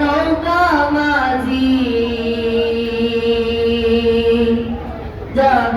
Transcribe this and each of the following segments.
নৌকা মাঝি যাব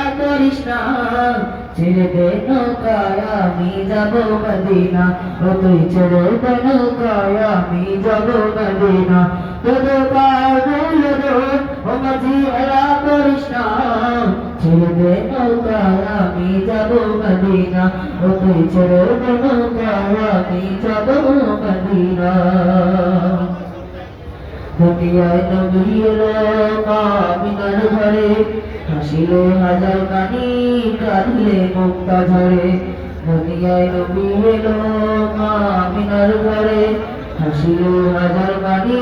ছেড়ে দে নৌকায় আমি যাব মদিনা। ও তুই ছেড়ে দে নৌকায় আমি যাব মদিনা। দে দে পায় দৌল দে ও মাঝি হেলা করিস না। ছেড়ে দে নৌকায় আমি যাব মদিনা। ও তুই ছেড়ে দে আমি যাব মদিনা। দুনিয়ায় নবী এলো মা মিনার ঘরে। হাসিলে হাজার কানি, কাঁদলে মুক্তা ঝরে। দুনিয়ায় নবী এলো মা মিনার ঘরে। হাসিলে হাজার কানি,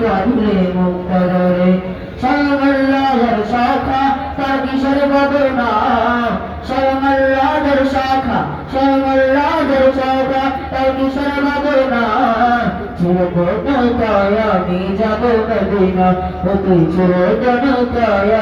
কাঁদলে মুক্তা ঝরে। স্বয়ংল্লাহর শাখা, তার কিশোর বদনা? স্বয়ংল্লাহর শাখা স্বয়ংল্লাহর শাখা, তার কিশোর বদনা? ছেড়ে নৌকায় আমি যাব মদিনা ও তুই ছেড়ে নৌকায়